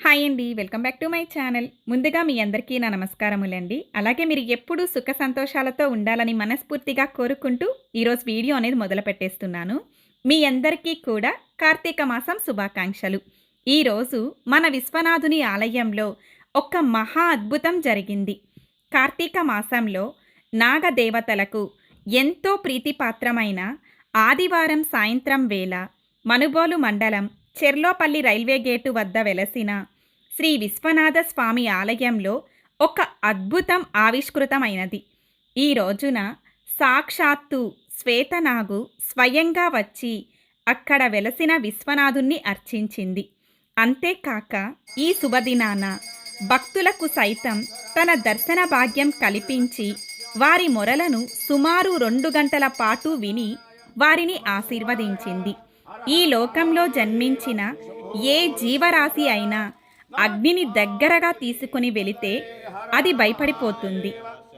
Hi అండి welcome back to my channel. ముందుగా మీ అందరికీ నా నమస్కారములండి. అలాగే మీరు ఎప్పుడూ సుఖ సంతోషాలతో ఉండాలని మనస్ఫూర్తిగా కోరుకుంటూ ఈరోజు వీడియో అనేది మొదలు పెట్టేస్తున్నాను. మీ అందరికీ కూడా కార్తీక మాసం శుభాకాంక్షలు. ఈరోజు మన విశ్వనాథుని ఆలయంలో ఒక మహా అద్భుతం జరిగింది. కార్తీక మాసంలో నాగదేవతలకు ఎంతో ప్రీతిపాత్రమైన ఆదివారం సాయంత్రం వేళ మనుబోలు మండలం చెర్లోపల్లి రైల్వే గేటు వద్ద వెలసిన శ్రీ విశ్వనాథ స్వామి ఆలయంలో ఒక అద్భుతం ఆవిష్కృతమైనది. ఈ రోజున సాక్షాత్తు శ్వేతనాగు స్వయంగా వచ్చి అక్కడ వెలసిన విశ్వనాథుణ్ణి అర్చించింది. అంతేకాక ఈ శుభదినాన భక్తులకు సైతం తన దర్శన భాగ్యం కల్పించి వారి మొరలను సుమారు రెండు గంటల పాటు విని వారిని ఆశీర్వదించింది. ఈ లోకంలో జన్మించిన ఏ జీవరాశి అయినా అగ్నిని దగ్గరగా తీసుకుని వెళితే అది భయపడిపోతుంది.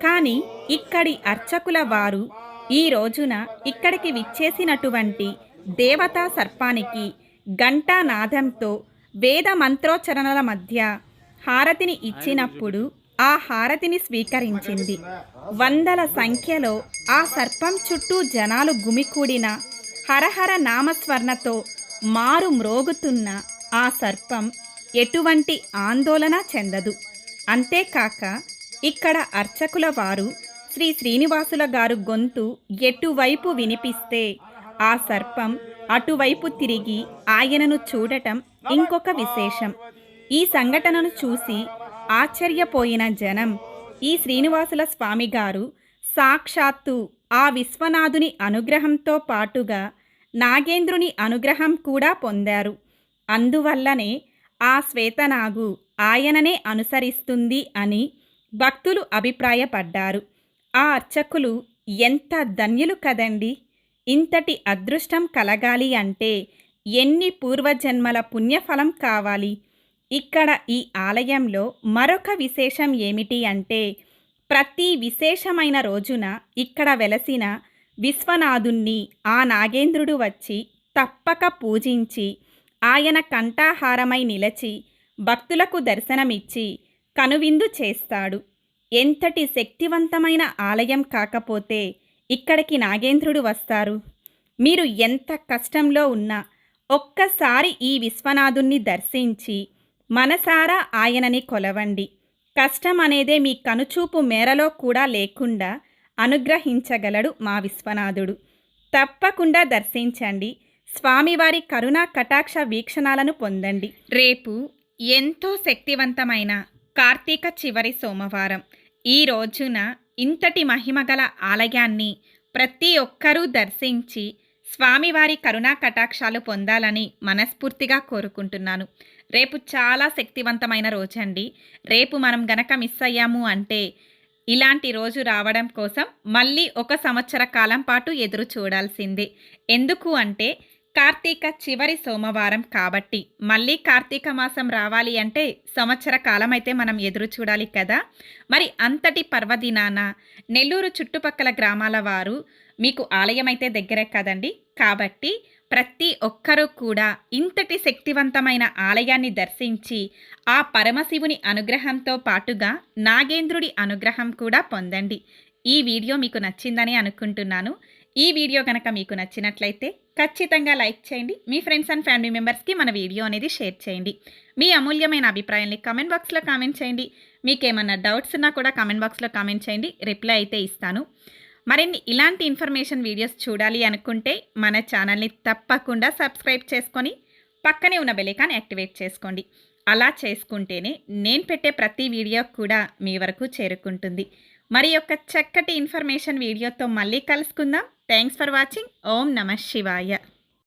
కానీ ఇక్కడి అర్చకుల వారు ఈ రోజున ఇక్కడికి విచ్చేసినటువంటి దేవతా సర్పానికి ఘంటా నాదంతో వేద మంత్రోచ్చరణల మధ్య హారతిని ఇచ్చినప్పుడు ఆ హారతిని స్వీకరించింది. వందల సంఖ్యలో ఆ సర్పం చుట్టూ జనాలు గుమికూడిన హరహర నామస్వర్ణతో మారు మ్రోగుతున్న ఆ సర్పం ఎటువంటి ఆందోళన చెందదు. అంతేకాక ఇక్కడ అర్చకుల వారు శ్రీ శ్రీనివాసుల గారు గొంతు ఎటువైపు వినిపిస్తే ఆ సర్పం అటువైపు తిరిగి ఆయనను చూడటం ఇంకొక విశేషం. ఈ సంఘటనను చూసి ఆశ్చర్యపోయిన జనం ఈ శ్రీనివాసుల స్వామి గారు సాక్షాత్తు ఆ విశ్వనాథుని అనుగ్రహంతో పాటుగా నాగేంద్రుని అనుగ్రహం కూడా పొందారు. అందువల్లనే ఆ శ్వేతనాగు ఆయననే అనుసరిస్తుంది అని భక్తులు అభిప్రాయపడ్డారు. ఆ అర్చకులు ఎంత ధన్యులు కదండి! ఇంతటి అదృష్టం కలగాలి అంటే ఎన్ని పూర్వజన్మల పుణ్యఫలం కావాలి? ఇక్కడ ఈ ఆలయంలో మరొక విశేషం ఏమిటి అంటే ప్రతి విశేషమైన రోజున ఇక్కడ వెలసిన విశ్వనాథుణ్ణి ఆ నాగేంద్రుడు వచ్చి తప్పక పూజించి ఆయన కంఠాహారమై నిలచి భక్తులకు దర్శనమిచ్చి కనువిందు చేస్తాడు. ఎంతటి శక్తివంతమైన ఆలయం కాకపోతే ఇక్కడికి నాగేంద్రుడు వస్తారు. మీరు ఎంత కష్టంలో ఉన్నా ఒక్కసారి ఈ విశ్వనాథుణ్ణి దర్శించి మనసారా ఆయనని కొలవండి. కష్టం అనేదే మీ కనుచూపు మేరలో కూడా లేకుండా అనుగ్రహించగలడు మా విశ్వనాథుడు. తప్పకుండా దర్శించండి. స్వామివారి కరుణా కటాక్ష వీక్షణాలను పొందండి. రేపు ఎంతో శక్తివంతమైన కార్తీక చివరి సోమవారం. ఈ రోజున ఇంతటి మహిమగల ఆలయాన్ని ప్రతి ఒక్కరూ దర్శించి స్వామివారి కరుణా కటాక్షాలు పొందాలని మనస్ఫూర్తిగా కోరుకుంటున్నాను. రేపు చాలా శక్తివంతమైన రోజండి. రేపు మనం గనక మిస్ అయ్యాము అంటే ఇలాంటి రోజు రావడం కోసం మళ్ళీ ఒక సంవత్సర కాలం పాటు ఎదురు చూడాల్సిందే. ఎందుకు అంటే కార్తీక చివరి సోమవారం కాబట్టి మళ్ళీ కార్తీక మాసం రావాలి అంటే సంవత్సర కాలం అయితే మనం ఎదురు చూడాలి కదా. మరి అంతటి పర్వదినాన నెల్లూరు చుట్టుపక్కల గ్రామాల వారు మీకు ఆలయం అయితే దగ్గరే కదండి. కాబట్టి ప్రతి ఒక్కరూ కూడా ఇంతటి శక్తివంతమైన ఆలయాన్ని దర్శించి ఆ పరమశివుని అనుగ్రహంతో పాటుగా నాగేంద్రుడి అనుగ్రహం కూడా పొందండి. ఈ వీడియో మీకు నచ్చిందని అనుకుంటున్నాను. ఈ వీడియో కనుక మీకు నచ్చినట్లయితే ఖచ్చితంగా లైక్ చేయండి. మీ ఫ్రెండ్స్ అండ్ ఫ్యామిలీ మెంబర్స్కి మన వీడియో అనేది షేర్ చేయండి. మీ అమూల్యమైన అభిప్రాయాన్ని కమెంట్ బాక్స్లో కామెంట్ చేయండి. మీకేమన్నా డౌట్స్ ఉన్నా కూడా కామెంట్ బాక్స్లో కామెంట్ చేయండి. రిప్లై అయితే ఇస్తాను. మరిన్ని ఇలాంటి ఇన్ఫర్మేషన్ వీడియోస్ చూడాలి అనుకుంటే మన ఛానల్ని తప్పకుండా సబ్స్క్రైబ్ చేసుకొని పక్కనే ఉన్న బెలికాన్ని యాక్టివేట్ చేసుకోండి. అలా చేసుకుంటేనే నేను పెట్టే ప్రతి వీడియో కూడా మీ వరకు చేరుకుంటుంది. మరి యొక్క చక్కటి ఇన్ఫర్మేషన్ వీడియోతో మళ్ళీ కలుసుకుందాం. Thanks for watching. Om Namah Shivaya.